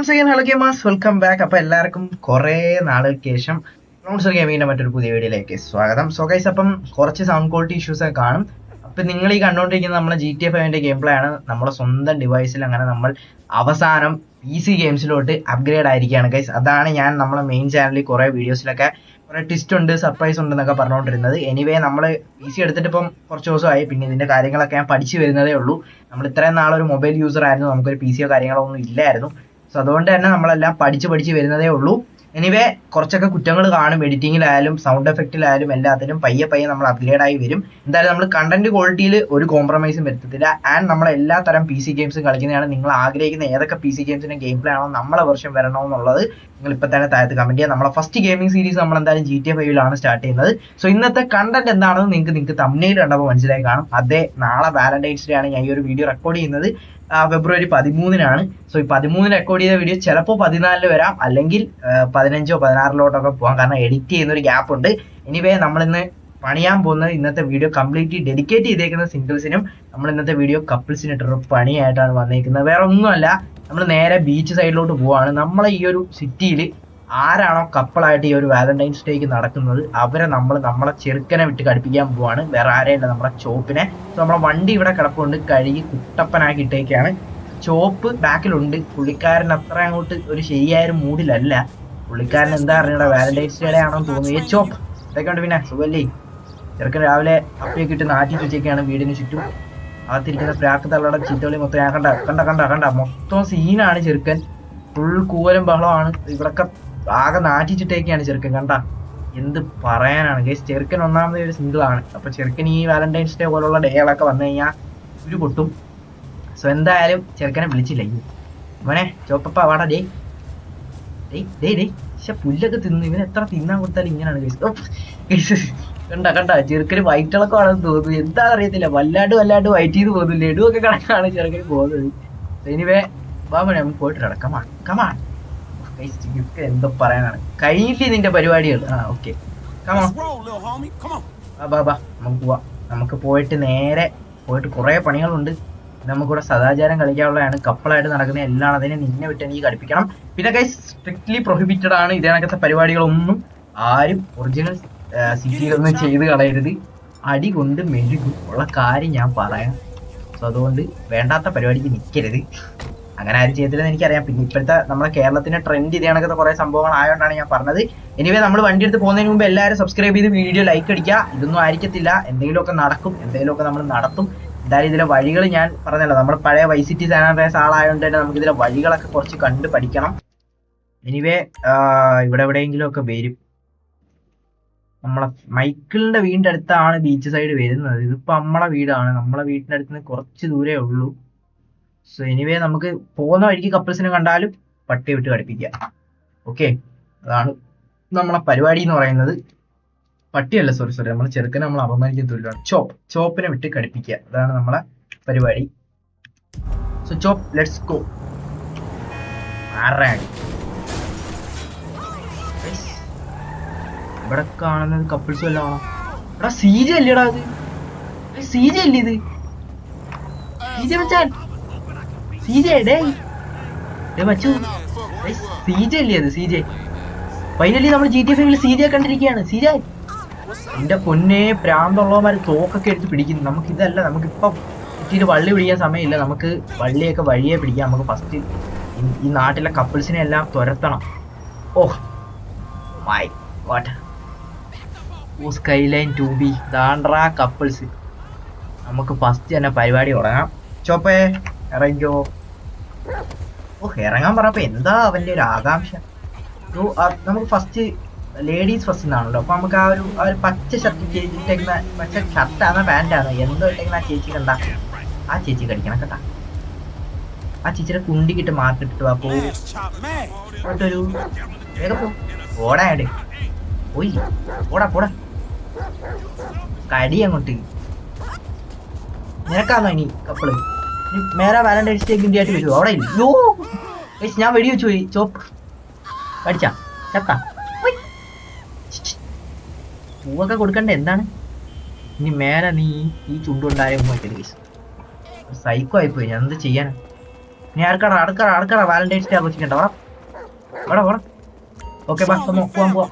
Once again hello gamers welcome back അപ്പോൾ എല്ലാവർക്കും കുറേ നാളുകൾക്ക് ശേഷം ലോൺസർ ഗെയിമിന്റെ മറ്റൊരു പുതിയ വീഡിയോയിലേക്ക് സ്വാഗതം. സോ ഗൈസ് അപ്പം കുറച്ച് സൗണ്ട് ക്വാളിറ്റി ഇഷ്യൂസ് ഒക്കെ കാണും. അപ്പൊ നിങ്ങൾ ഈ കണ്ടുകൊണ്ടിരിക്കുന്ന നമ്മളെ ജി ടി ഐവിന്റെ ഗെയിം പ്ലേ ആണ്. നമ്മുടെ സ്വന്തം ഡിവൈസിൽ അങ്ങനെ നമ്മൾ അവസാനം പി സി ഗെയിംസിലോട്ട് അപ്ഗ്രേഡ് ആയിരിക്കുകയാണ് ഗൈസ് അതാണ് ഞാൻ നമ്മളെ മെയിൻ ചാനലിൽ കുറേ വീഡിയോസിലൊക്കെ കുറേ ട്വിസ്റ്റ് ഉണ്ട് സർപ്രൈസ് ഉണ്ട് എന്നൊക്കെ പറഞ്ഞുകൊണ്ടിരുന്നത് എനിവേ നമ്മൾ പി സി എടുത്തിട്ട് ഇപ്പം കുറച്ച് ദിവസമായി. പിന്നെ ഇതിന്റെ കാര്യങ്ങളൊക്കെ ഞാൻ പഠിച്ചു വരുന്നതേ ഉള്ളൂ. നമ്മൾ ഇത്രയും നാളൊരു മൊബൈൽ യൂസർ ആയിരുന്നു. നമുക്കൊരു പി സിയോ കാര്യങ്ങളോ ഒന്നും ഇല്ലായിരുന്നു. സോ അതുകൊണ്ട് തന്നെ നമ്മളെല്ലാം പഠിച്ച് പഠിച്ച് വരുന്നതേ ഉള്ളൂ. എനിവേ കുറച്ചൊക്കെ കുറ്റങ്ങൾ കാണും എഡിറ്റിങ്ങിലായാലും സൗണ്ട് എഫക്റ്റിലായാലും എല്ലാത്തിലും പയ്യെ പയ്യെ നമ്മൾ അപ്ഗ്രേഡ് ആയി വരും. എന്തായാലും നമ്മൾ കണ്ടന്റ് ക്വാളിറ്റിയിൽ ഒരു കോംപ്രമൈസും വരുത്തത്തില്ല. ആൻഡ് നമ്മൾ എല്ലാ തരം പി സി ഗെയിംസും കളിക്കുന്നതാണ് നിങ്ങൾ ആഗ്രഹിക്കുന്ന ഏതൊക്കെ പി സി ഗെയിംസിന്റെ ഗെയിം പ്ലേ ആണോ നമ്മളെ വെർഷൻ വരണമെന്നുള്ളത് നിങ്ങൾ ഇപ്പൊ തന്നെ താഴത്ത് കമന്റ് ചെയ്യുക നമ്മളെ ഫസ്റ്റ് ഗെയിമിംഗ് സീരീസ് നമ്മൾ എന്തായാലും ജി ടി എ ഫൈവിലാണ് സ്റ്റാർട്ട് ചെയ്യുന്നത്. സോ ഇന്നത്തെ കണ്ടന്റ് എന്താണെന്ന് നിങ്ങൾക്ക് നിങ്ങൾക്ക് തമ്മിൽ കണ്ടപ്പോൾ മനസ്സിലായി കാണും. അതേ നാളെ വാലന്റൈൻസ് ഡേ ആണ് ഞാൻ ഈ ഒരു വീഡിയോ റെക്കോർഡ് ചെയ്യുന്നത്. ഫെബ്രുവരി പതിമൂന്നിനാണ്. സോ ഈ പതിമൂന്നിന് റെക്കോർഡ് ചെയ്ത വീഡിയോ ചിലപ്പോൾ പതിനാലിൽ വരാം. അല്ലെങ്കിൽ പതിനഞ്ചോ പതിനാറിലോട്ടൊക്കെ പോകാം കാരണം എഡിറ്റ് ചെയ്യുന്ന ഒരു ഗ്യാപ്പ് ഉണ്ട്. എനിവേ നമ്മളിന്ന് പണിയാൻ പോകുന്നത് ഇന്നത്തെ വീഡിയോ കംപ്ലീറ്റ്ലി ഡെഡിക്കേറ്റ് ചെയ്തേക്കുന്ന സിംഗിൾസിനും നമ്മൾ ഇന്നത്തെ വീഡിയോ കപ്പിൾസിന് ഇട്ടൊരു പണിയായിട്ടാണ് വന്നേക്കുന്നത്. വേറെ ഒന്നുമല്ല നമ്മൾ നേരെ ബീച്ച് സൈഡിലോട്ട് പോവാണ്. നമ്മളെ ഈ ഒരു സിറ്റിയിൽ ആരാണോ കപ്പിളായിട്ട് ഈ ഒരു വാലന്റൈൻസ് ഡേക്ക് നടക്കുന്നത് അവരെ നമ്മൾ നമ്മളെ ചെറുക്കനെ വിട്ട് കടിപ്പിക്കാൻ പോവാണ്. വേറെ ആരെയല്ല നമ്മളെ ചോപ്പിനെ. നമ്മളെ വണ്ടി ഇവിടെ കിടപ്പുണ്ട്. കഴുകി കുട്ടപ്പനാക്കി ഇട്ടേക്കാണ്. ചോപ്പ് ബാക്കിലുണ്ട്. പുള്ളിക്കാരൻ അത്ര അങ്ങോട്ട് ഒരു ശരിയായ ഒരു മൂഡിലല്ല. പുള്ളിക്കാരൻ എന്താ അറിയണ വാലന്റൈൻസ് ഡേ ആണോ തോന്നുന്നു. ഏ ചോപ്പ് ഇതൊക്കെയുണ്ട് പിന്നെ. സുഖല്ലേ? ചെറുക്കൻ രാവിലെ അപ്പിയൊക്കെ ഇട്ട് നാട്ടി വെച്ചേക്കാണ് വീടിന് ചുറ്റും. അകത്തിരിക്കുന്ന പ്രാക്ക് തള്ളയുടെ ചീത്തകളി മൊത്തം ഞാൻ കണ്ട. കണ്ട കണ്ട കണ്ട. മൊത്തം സീനാണ് ചെറുക്കൻ. ഫുൾ കൂവലും ബഹളമാണ് ഇവിടൊക്കെ ആകെ നാറ്റിച്ചിട്ടേക്കാണ് ചെറുക്കൻ കണ്ട? എന്ത് പറയാനാണ്? ഗൈസ് ചെറുക്കൻ ഒന്നാമത് ഒരു സിംഗിൾ ആണ്. അപ്പൊ ചെറുക്കൻ ഈ വാലന്റൈൻസ് ഡേ പോലുള്ള ഡേകളൊക്കെ വന്നു കഴിഞ്ഞാൽ ഒരു പൊട്ടും. സോ എന്തായാലും ചെറുക്കനെ വിളിച്ചില്ല ഈ മോനെ ചോപ്പപ്പ വാടാ ഡേ ഡേ ഡേ ഡേ പക്ഷെ പുല്ലൊക്കെ തിന്നു. ഇവന് എത്ര തിന്നാൻ കൊടുത്താലും ഇങ്ങനെയാണ് ഗൈസ് കണ്ട കണ്ട ചെറുക്കന് വയറ്റിളക്കമാണെന്ന് തോന്നുന്നു. എന്താ അറിയത്തില്ല. വല്ലാണ്ട് വല്ലാണ്ട് വയറ്റ് ചെയ്ത് പോകുന്നു ലഡു ഒക്കെ കണക്കാണ് ചെറുക്കന് പോകുന്നത്. എനിവേ ബാബു നമുക്ക് പോയിട്ട് വരാം. കമാൺ ഗിഫ്റ്റ് എന്തോ പറയാനാണ്. കഴിഞ്ഞില്ലേ നിന്റെ പരിപാടികൾ ആ ഓക്കെ. ബാ ബാ നമുക്ക് പോവാം. നമുക്ക് പോയിട്ട് നേരെ പോയിട്ട് കുറേ പണികളുണ്ട്. നമുക്കിവിടെ സദാചാരം കളിക്കാനുള്ളതാണ്. കപ്പിളായിട്ട് നടക്കുന്ന എല്ലാം അതിനെ നിന്നെ വിട്ട് എനിക്ക് കളിപ്പിക്കണം. പിന്നെ കൈ സ്ട്രിക്ട്ലി പ്രൊഹിബിറ്റഡ് ആണ് ഇതേണക്കത്തെ പരിപാടികളൊന്നും ആരും ഒറിജിനൽ സിറ്റിയിലൊന്നും ചെയ്ത് കളയരുത്. അടി കൊണ്ട് മെഴുകും ഉള്ള കാര്യം ഞാൻ പറയാം സോ അതുകൊണ്ട് വേണ്ടാത്ത പരിപാടിക്ക് നിൽക്കരുത് അങ്ങനെ ആരും ചെയ്തില്ലെന്ന് എനിക്കറിയാം. പിന്നെ ഇപ്പോഴത്തെ നമ്മുടെ കേരളത്തിന്റെ ട്രെൻഡ് ഇതേ കണക്കത്തെ കുറെ സംഭവങ്ങൾ ആയതുകൊണ്ടാണ് ഞാൻ പറഞ്ഞത്. എനിവേ നമ്മൾ വണ്ടി എടുത്ത് പോകുന്നതിന് മുമ്പ് എല്ലാവരും സബ്സ്ക്രൈബ് ചെയ്ത് വീഡിയോ ലൈക്ക് അടിക്കുക. ഇതൊന്നും ആയിരിക്കത്തില്ല. എന്തെങ്കിലുമൊക്കെ നടക്കും. എന്തെങ്കിലുമൊക്കെ നമ്മൾ നടത്തും. എന്തായാലും ഇതിലെ വഴികൾ ഞാൻ പറഞ്ഞല്ലോ. നമ്മൾ പഴയ വൈസിറ്റി സിറ്റി ആളായതുകൊണ്ട് തന്നെ നമുക്ക് ഇതിലെ വഴികളൊക്കെ കുറച്ച് കണ്ട് പഠിക്കണം. എനിവേ ഇവിടെ എവിടെയെങ്കിലും ഒക്കെ വരും. നമ്മളെ മൈക്കിളിന്റെ വീടിന്റെ അടുത്താണ് ബീച്ച് സൈഡ് വരുന്നത്. ഇതിപ്പോ നമ്മളെ വീടാണ്. നമ്മളെ വീടിന്റെ അടുത്ത് നിന്ന് കുറച്ച് ദൂരേ ഉള്ളൂ. സോ എനിവേ നമുക്ക് പോകുന്ന വഴിക്ക് കപ്പിൾസിനെ കണ്ടാലും പട്ടി വിട്ട് കടിപ്പിക്കുക. ഓക്കെ അതാണ് നമ്മളെ പരിപാടി എന്ന് പറയുന്നത്. പട്ടിയല്ല സോറി സോറി നമ്മൾ ചെറുക്കനെ നമ്മൾ അപമാനിക്കാൻ തൊഴിലാണ് ചോപ്പ് ചോപ്പിനെ വിട്ട് കടിപ്പിക്കുക. അതാണ് നമ്മളെ പരിപാടി. സോ ചോപ്പ് ലെറ്റ്സ് ഗോ ആറാണ് ഇവിടെ കാണുന്നത് കപ്പിൾസ് വല്ല എടാ സീജ അല്ലേടാ അത്? സീജ അല്ലേ ഇത്? സീജ മച്ചാൻ. ഫൈനലി നമ്മൾ കണ്ടിരിക്കുകയാണ്. എന്റെ പൊന്നെ പ്രാന്തുള്ളവന്മാർ തോക്കൊക്കെ എടുത്ത് പിടിക്കുന്നു. നമുക്ക് ഇതല്ല നമുക്ക് നമുക്കിപ്പം ഇത്തിരി വള്ളി പിടിക്കാൻ സമയമില്ല. നമുക്ക് വള്ളിയൊക്കെ വഴിയെ പിടിക്കാം. നമുക്ക് ഫസ്റ്റ് ഈ നാട്ടിലെ കപ്പിൾസിനെ എല്ലാം തുരത്തണം. ഓഹ്. My what skyline to be ദാണ്ട്രാ couples നമുക്ക് ഫസ്റ്റ് തന്നെ പരിപാടി തുടങ്ങാം. ചോപ്പേ ഇറങ്ങിക്കോ ഓ ഇറങ്ങാൻ പറഞ്ഞപ്പോ എന്താ അവന്റെ ഒരു ആകാംക്ഷ നമുക്ക് ഫസ്റ്റ് ലേഡീസ് ഫസ്റ്റ് എന്നാണല്ലോ അപ്പൊ നമുക്ക് ആ ഒരു ആ ഒരു പച്ച ഷർട്ട് ചേച്ചി ഇട്ടേക്കുന്ന പച്ച ഷർട്ടാണ് പാന്റാണ് എന്തോ ഇട്ടേക്കുന്ന ആ ചേച്ചി കണ്ട ആ ചേച്ചി കടിക്കണം കേട്ടാ ആ ചേച്ചിയുടെ കുണ്ടി കിട്ട് മാർക്ക് പോ വാ chop mad. അങ്ങോട്ടൊരു വേഗം പോ. ഓടായടെ പോയി. പോടാ പോടാ. കടി അങ്ങോട്ട്. നിനക്കാന്നോ ഇനി കപ്പിൾ? മേരെ വാലന്റൈൻസ് ഡേക്ക് ഇന്ത്യ ആയിട്ട് വരുമോ അവിടെ യോ ഗയ്സ്, ഞാൻ വെടി വെച്ചു പോയി. ചോപ്പ്. കടിച്ച ചത്ത. പൂവൊക്കെ കൊടുക്കണ്ടേ? എന്താണ്? ഇനി മേലെ നീ ഈ ചുണ്ടുണ്ടായ സൈക്കോ ആയിപ്പോയി. ഞാൻ എന്ത് ചെയ്യാനാ? നീ ആർക്കടാ? അടുക്കട അടുക്കട വാലന്റൈൻസ് ഡേ ആഘോഷിക്കണ്ട വാ. വാടാ വാടാ. ഓക്കെ ബാ me, പോവാം.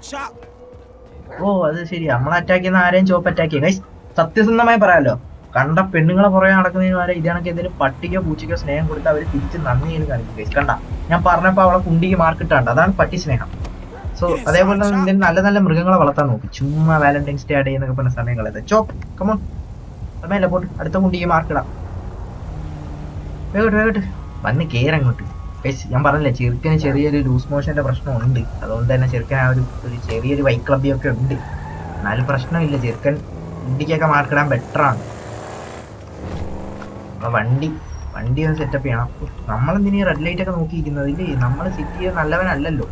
ഓ അത് ശരി നമ്മൾ അറ്റാക്ക് ചെയ്യുന്ന ആരെയും ചോപ്പ് അറ്റാക്ക് ചെയ്യും. സത്യസന്ധമായി പറയാലോ. കണ്ട പെണ്ണുങ്ങളെ പുറകെ നടക്കുന്നതിന് വരെ ഇതാണെങ്കിൽ എന്തെങ്കിലും പട്ടിക്കോ പൂച്ചയ്ക്കോ സ്നേഹം കൊടുത്ത് അവർ തിരിച്ച് നന്ദി ചെയ്ത് കാണിക്കും കണ്ട ഞാൻ പറഞ്ഞപ്പോ അവളെ കുണ്ടിക്ക് മാർക്കിട്ടാണ്ട് അതാണ് പട്ടി സ്നേഹം. സോ അതേപോലെ തന്നെ എന്തെങ്കിലും നല്ല നല്ല മൃഗങ്ങളെ വളർത്താൻ നോക്കി. ചുമ്മാ വാലന്റൈൻസ് ഡേ ആഡ് എന്നൊക്കെ പറഞ്ഞ സമയങ്ങളത് ചോപ്പ് കമോൺ സമയമല്ല പോട്ട്. അടുത്ത കുണ്ടിക്ക് മാർക്കിടാം വേഗോട്ട് വേഗോട്ട്. വന്ന് അങ്ങോട്ട്. ഞാൻ പറഞ്ഞില്ലേ ചെറുക്കന് ചെറിയൊരു ലൂസ് മോഷന്റെ പ്രശ്നം ഉണ്ട് അതുകൊണ്ട് തന്നെ ചെറുക്കൻ ആ ഒരു ചെറിയൊരു വൈക്ലബ്യൊക്കെ ഉണ്ട്. എന്നാലും പ്രശ്നമില്ല. ചെറുക്കൻ കുണ്ടിക്കൊക്കെ മാർക്കിടാൻ നമ്മളെ വണ്ടി വണ്ടി ഒന്ന് സെറ്റപ്പ് ചെയ്യണം. നമ്മളെന്തിനാ റെഡ് ലൈറ്റ് ഒക്കെ നോക്കിയിരിക്കുന്നത്? ഇല്ലേ നമ്മൾ സിറ്റി നല്ലവനല്ലല്ലോ.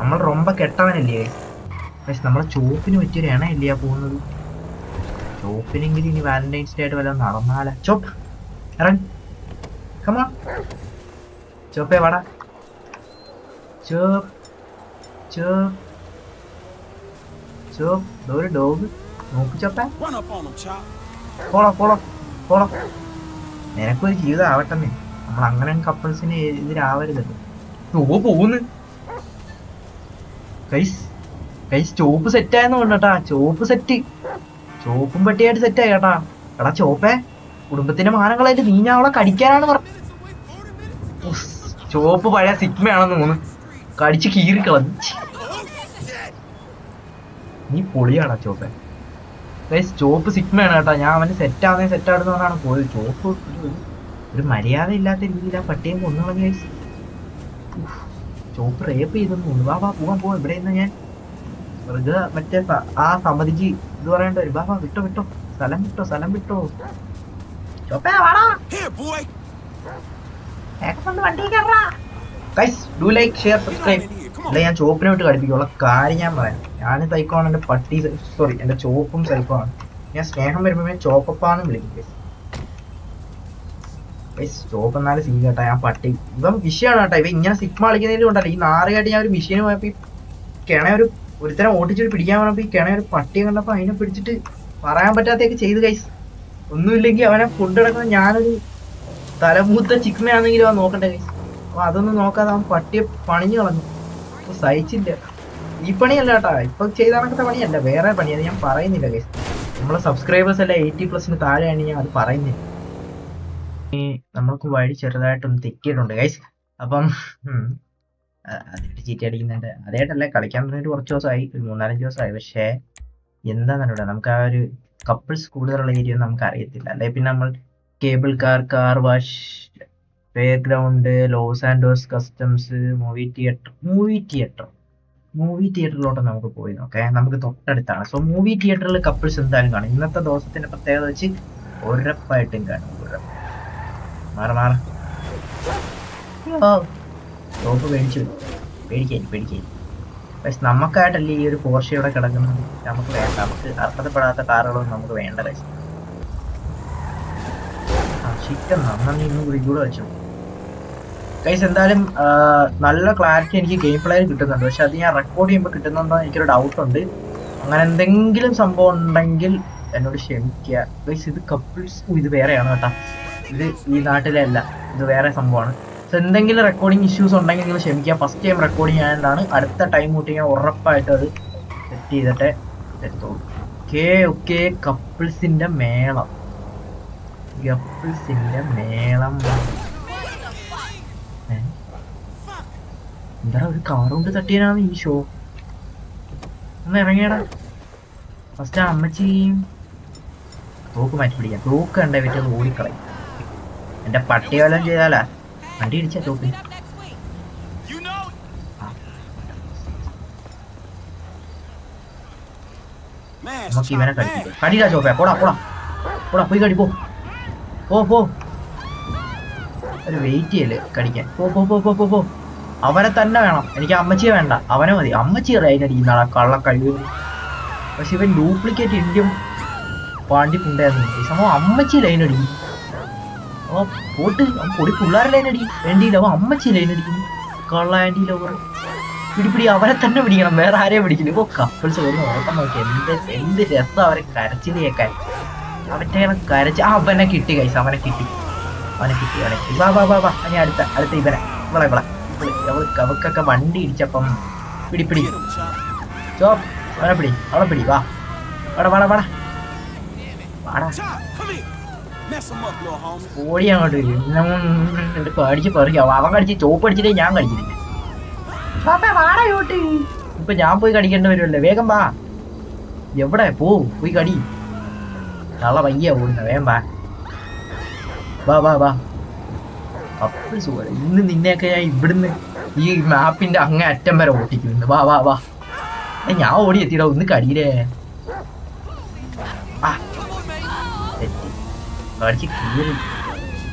നമ്മൾ റൊമ്പ കെട്ടവനല്ലേ? പക്ഷെ നമ്മളെ ചോപ്പിന് പറ്റിയൊരു എണ ഇല്ല പോകുന്നത്? ചോപ്പിനെങ്കിലും ഇനി വാലന്റൈൻസ് ഡേ ആയിട്ട് വല്ലതും നടന്നാല. ചോപ്പ് ഇറങ്ങി. ചോപ്പേ വാടാ. ചോപ്പ് ചോപ്പ് ചോപ്പ് ഒരു ഡോഗ് നോക്ക് ചോപ്പേ പോളോ പോളോ പോളോ നിനക്കൊരു ജീവിതം ആവട്ടെ നമ്മൾ അങ്ങനെ കപ്പിൾസിന് എതിരാവരുതല്ലോ ഓ പോകുന്നു. കൈസ് കൈസ് ചോപ്പ് സെറ്റ് ആയെന്ന് കൊണ്ടാ ചോപ്പ് സെറ്റ് ചോപ്പും പെട്ടിയായിട്ട് സെറ്റ് ആയി കേട്ടാ. എടാ ചോപ്പേ കുടുംബത്തിന്റെ മാനങ്ങളായിട്ട് നീ ഞാൻ അവളെ കടിക്കാനാണ് പറഞ്ഞത് ചോപ്പ് പഴയ സിഗ്മയാണെന്ന് തോന്നുന്നു. കടിച്ച് കീറി കളഞ്ഞു നീ പൊളിയാടാ ചോപ്പേ ചോപ്പ് ആണ് കേട്ടോ. ഞാൻ അവന് സെറ്റ് ആവുന്നേ സെറ്റ് ആടുന്നവനാണ് പോയത്. ചോപ്പ് ഒരു ഒരു മര്യാദ ഇല്ലാത്ത രീതിയിൽ ആ പട്ടിയെ കൊന്നു കളഞ്ഞു ഗൈസ് ചോപ്പ് റേപ്പ് ചെയ്തെന്ന് തോന്നുന്നു. വാ വാ പോവാൻ പോവാം. ഇവിടെ നിന്ന് ഞാൻ വെറുതെ മറ്റേ ആ സമ്മതിക്ക് ഇത് പറയേണ്ട വാ വാ വിട്ടോ വിട്ടോ. സ്ഥലം വിട്ടോ സ്ഥലം വിട്ടോ. ചോപ്പേ വാടാ വണ്ടി boy. Guys do like share subscribe അല്ല. ഞാൻ ചോപ്പിനെ വിട്ട് കടിപ്പിക്കുള്ള കാര്യം ഞാൻ പറയാം. ഞാൻ സൈക്കോണ് എന്റെ പട്ടി സോറി എന്റെ ചോപ്പും സൈക്കോ ഞാൻ സ്നേഹം വരുമ്പോ ഞാൻ ചോപ്പപ്പാന്ന് വിളിക്കും ചോപ്പ് എന്നാലും സീ കേട്ടാ ഞാൻ പട്ടി. ഇവൻ വിഷയമാണ് കേട്ടോ. ഇവ ഇങ്ങനെ സിഗ്മ കളിക്കുന്നതിലും കൊണ്ടല്ല. ഈ നാറുകായിട്ട് ഞാൻ ഒരു മിഷീന് പോയപ്പോ ഈ കിണ ഒരു ഒരുത്തരം ഓടിച്ചിട്ട് പിടിക്കാൻ പറഞ്ഞപ്പോ ഈ കിണ ഒരു പട്ടിയെ കണ്ടപ്പോ അതിനെ പിടിച്ചിട്ട് പറയാൻ പറ്റാത്തൊക്കെ ചെയ്ത് കൈസ് ഒന്നുമില്ലെങ്കിൽ അവനെ ഫുഡ് എടുക്കുന്ന ഞാനൊരു തലമൂത്ത ചിക്മയാണെങ്കിലും അവൻ നോക്കണ്ടേ കൈസ് അപ്പൊ അതൊന്നും നോക്കാതെ അവൻ പട്ടിയെ പണിഞ്ഞു കളഞ്ഞു. സഹിച്ചില്ല. ഈ പണിയല്ല കേട്ടാ ഇപ്പൊ ചെയ്ത കണക്കത്തെ പണിയല്ല. വേറെ പണി. അത് ഞാൻ പറയുന്നില്ല ഗൈസ് നമ്മളെ സബ്സ്ക്രൈബേഴ്സ് എല്ലാം എയ്റ്റി പ്ലസിന് താഴെയാണ്. ഞാൻ അത് പറയുന്നില്ല. നമ്മൾക്ക് വഴി ചെറുതായിട്ടൊന്ന് തെറ്റിയിട്ടുണ്ട് ഗൈസ് അപ്പം അതിട്ട് ചീറ്റി അടിക്കുന്നുണ്ട് അതേട്ടല്ലേ കളിക്കാൻ തുടങ്ങിയിട്ട് കുറച്ച് ദിവസമായി. ഒരു മൂന്നാലഞ്ച് ദിവസമായി. പക്ഷേ എന്താണെന്നറിയില്ല നമുക്ക് ആ ഒരു കപ്പിൾസ് കൂടുതലുള്ള ഏരിയ ഒന്നും നമുക്ക് അറിയത്തില്ല. അല്ലെ? പിന്നെ നമ്മൾ cable car car wash play Los Santos customs movie theatre movie theatre movie തിയേറ്ററിലോട്ട് നമുക്ക് പോയി നോക്കാം. നമുക്ക് തൊട്ടടുത്താണ്. സോ മൂവി തിയേറ്ററിൽ കപ്പിൾസ് എന്തായാലും കാണും. ഇന്നത്തെ ദിവസത്തിന്റെ പ്രത്യേകത വെച്ച് ഉറപ്പായിട്ടും കാണും. ഉറപ്പ്. മാറ മാറ. ടോപ്പ് മേടിച്ചു. പേടിക്കായി പേടിക്കായി പക്ഷെ നമുക്കായിട്ടല്ലേ ഈ ഒരു പോർഷ ഇവിടെ കിടക്കുന്നത്? നമുക്ക് വേണ്ട നമുക്ക് അർഹതപ്പെടാത്ത കാറുകളൊന്നും നമുക്ക് വേണ്ട പക്ഷെ ചിക്കൻ നന്ദി ഇന്ന് കുടിക്കൂടെ വെച്ചു. ഗൈസ് എന്തായാലും നല്ല ക്ലാരിറ്റി എനിക്ക് ഗെയിം പ്ലേയിൽ കിട്ടുന്നുണ്ട്. പക്ഷെ അത് ഞാൻ റെക്കോർഡ് ചെയ്യുമ്പോൾ കിട്ടുന്നുണ്ടോ എനിക്കൊരു ഡൗട്ട് ഉണ്ട്. അങ്ങനെ എന്തെങ്കിലും സംഭവം ഉണ്ടെങ്കിൽ എന്നോട് ക്ഷമിക്കുക. ഗൈസ് ഇത് കപ്പിൾസ് ഇത് വേറെയാണ് കേട്ടോ. ഇത് ഈ നാട്ടിലെ അല്ല ഇത് വേറെ സംഭവമാണ്. സോ എന്തെങ്കിലും റെക്കോർഡിങ് ഇഷ്യൂസ് ഉണ്ടെങ്കിൽ നിങ്ങൾ ക്ഷമിക്കുക. ഫസ്റ്റ് ടൈം റെക്കോർഡിങ് ആയതാണ് അടുത്ത ടൈം കൂട്ടി ഞാൻ ഉറപ്പായിട്ട് അത് സെറ്റ് ചെയ്തിട്ട് എത്തുള്ളൂ ഓക്കെ ഓക്കെ കപ്പിൾസിന്റെ മേളം. കപ്പിൾസിന്റെ മേളം ഏ? എന്താ ഒരു കാർ കൊണ്ട് തട്ടിയനാണ് ഈ ഷോ ഒന്ന് ഇറങ്ങിയടാ. ഫസ്റ്റ് ആ അമ്മച്ചിയും തോക്ക് മാറ്റി പിടിക്കാം തോക്ക് കണ്ടേ പറ്റി ഓടിക്കളയും. എന്റെ പട്ടി വല്ലതും ചെയ്താലാ? വണ്ടി ഇടിച്ച തോക്ക്. നമുക്ക് ഇവനെ Chop, കടിക്കാ ചോപ്പ പോടാ പോടാ. പോടാ പോയി കടി പോ. പോ ഒരു വെയിറ്റ് ചെയ്യല്ലേ കടിക്കാൻ പോ പോ പോ പോ പോ. അവനെ തന്നെ വേണം. എനിക്ക് അമ്മച്ചിയെ വേണ്ട. അവനെ മതി. അമ്മച്ചി അതിനടിക്കുന്ന കള്ള കഴിവ് പക്ഷെ ഇവൻ ഡ്യൂപ്ലിക്കേറ്റ് ഇന്ത്യൻ പാണ്ടി ഉണ്ടായിരുന്നു ഈ സംഭവം അമ്മച്ചി ലൈനടി ഓ പോട്ട്. പൊടി പിള്ളേരെ ലൈനടി വേണ്ടിയില്ല അവൻ അമ്മച്ചി ലൈനടിക്കുന്നു കള്ള ആന്റി ലവർ പിടി അവരെ തന്നെ പിടിക്കണം. വേറെ ആരെയും പിടിക്കില്ല. ഇപ്പൊ കപ്പിൾസ് ഒരു ഓട്ടം നോക്കി. എന്ത് എന്ത് രസം അവരെ കരച്ചിൽ കേൾക്കാൻ. അവന്റെ കരച്ച്. ആ അവനെ കിട്ടി കൈസ് അവനെ കിട്ടി. അവനെ കിട്ടി അവനെ കിട്ടി. വാ വാ വാ വാ. ഇനി അടുത്ത അടുത്ത ഇവനെ. ഇവളെ ഇവളെ. ഇവൾ അവൾക്ക് വണ്ടി ഇടിച്ചപ്പം പിടി പിടി. ചോ Chop. പിടി അവളെ പിടി വാ. വാടാ വാടാ വാടാ. വാടാ. അങ്ങോട്ട് വരും. കടിച്ച് പറിക്കാം അവൻ കടിച്ച് ചോപ്പ് അടിച്ചിട്ടേ ഞാൻ കടിച്ചിട്ടില്ല ഇപ്പൊ ഞാൻ പോയി കടിക്കേണ്ടി വരുമല്ലേ വേഗം വാ. എവിടെ? പോ പോയി കടി. കള പയ്യ ഓടുന്ന വേഗം വാ. വാ വാ വാ. അപ്പോൾ സുഖം. ഇന്ന് നിന്നെയൊക്കെ ഞാൻ ഇവിടുന്ന് ഈ മാപ്പിന്റെ അങ്ങേ അറ്റം വരെ ഓട്ടിക്കും വാ വാ വാ. ഞാൻ ഓടി എത്തിയിടാ ഒന്ന് കടിയിലേ. ആ. തെറ്റി. കടിച്ച് കീറി.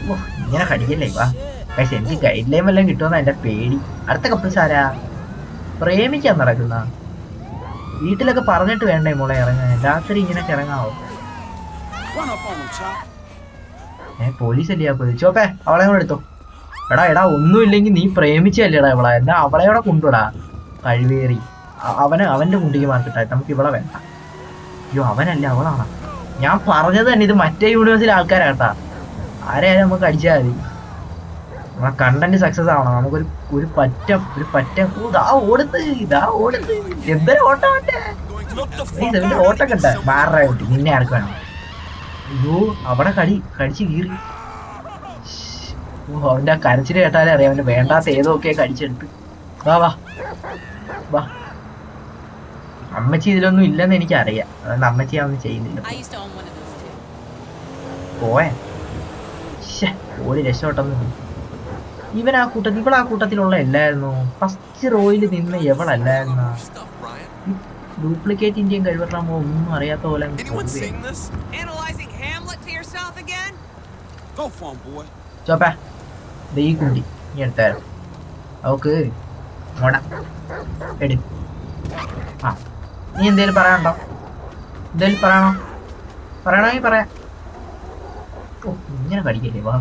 ഓ ഇങ്ങനെ കടിക്കല്ലേ? വാ. പക്ഷെ എനിക്ക് ഗൈഡ് ലൈൻ വല്ലതും കിട്ടുമെന്ന എന്റെ പേടി. അടുത്ത കപ്പിൾസ് ആരാ പ്രേമിക്കാൻ നടക്കുന്ന. വീട്ടിലൊക്കെ പറഞ്ഞിട്ട് വേണ്ടേ മോളെ ഇറങ്ങാൻ? രാത്രി ഇങ്ങനെയൊക്കെ ഇറങ്ങാവോ. ഏ പോലീസ് അല്ലേ ചോപ്പേ അവളെ കൂടെ എടുത്തോ. എടാ എടാ ഒന്നുമില്ലെങ്കിൽ നീ പ്രേമിച്ചല്ലേടാ ഇവളെ. എന്നാ അവളെ ഇവിടെ കൊണ്ടുവിടാ. കഴിവേറി. അവന് അവന്റെ കുണ്ടിക്ക് മാർക്കിട്ടായി നമുക്ക് ഇവളെ വേണ്ട. അയ്യോ അവനല്ല അവളാണ്. ഞാൻ പറഞ്ഞത് തന്നെ ഇത് മറ്റേ യൂണിവേഴ്സിലെ ആൾക്കാരാട്ടാ ആരെയായാലും നമുക്ക് അടിച്ചാൽ മതി. നമ്മളെ കണ്ടന്റ് സക്സസ് ആവണം. നമുക്കൊരു ഒരു പറ്റം ഒരു പറ്റം. ഓ, ദാ ഓടുന്നത് ഇതാ ഓടുന്നു. എന്തൊരു ഓട്ടം. ഓട്ടൊക്കെ ഉണ്ട് ബാറ കുട്ടി. നിന്നെ ആർക്ക് വേണം? അയ്യോ അവിടെ കടി കടിച്ച് കീറി. ഓ അവന്റെ ആ കരച്ചിൽ കേട്ടാലേ അറിയാം. അവന് വേണ്ടാത്ത ഏതൊക്കെ കടിച്ചെടുത്ത് വാ വാ. വാ. അമ്മച്ചി ഇതിലൊന്നും ഇല്ലെന്ന് എനിക്ക് അറിയാം അതുകൊണ്ട് അമ്മച്ചി അതൊന്നും ചെയ്യുന്നില്ല. പോയെ. ഓടി രക്ഷപ്പെട്ടെന്ന് ഇവൻ ആ കൂട്ടത്തിൽ ഇവൾ ആ കൂട്ടത്തിലുള്ള എല്ലായിരുന്നു ഫസ്റ്റ് റോയിൽ നിന്ന് എവളല്ലായിരുന്നു. ഡ്യൂപ്ലിക്കേറ്റ് ഇന്ത്യൻ കഴിവറാമോ ഒന്നും അറിയാത്ത പോലെ. ചോപ്പ. ഈ കുണ്ടി നീ എടുത്തായിരുന്നു അവക്ക് എടി. ആ. നീ എന്തേലും പറയാനുണ്ടോ? എന്തേലും പറയണോ? പറയണമെങ്കിൽ പറയാം. ഓ ഇങ്ങനെ കടിക്കല്ലേ വാ.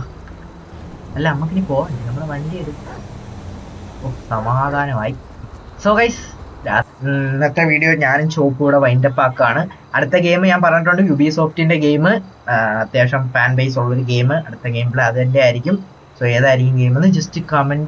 അല്ല നമുക്കിനി പോകണ്ടേ നമ്മുടെ വണ്ടി എടുക്കും ഓ സമാധാനമായി. സോ ഗൈസ് ഇന്നത്തെ വീഡിയോ ഞാനും ചോപ്പ് കൂടെ വൈൻഡപ്പ് ആക്കാണ് അടുത്ത ഗെയിം ഞാൻ പറഞ്ഞിട്ടുണ്ട് യുബി സോഫ്റ്റിന്റെ ഗെയിം അത്യാവശ്യം ഫാൻ ബേസ് ഉള്ളൊരു ഗെയിം അടുത്ത ഗെയിം പ്ലേ അത് തന്നെ ആയിരിക്കും. സോ ഏതായിരിക്കും ഗെയിം എന്ന് ജസ്റ്റ് കമന്റ്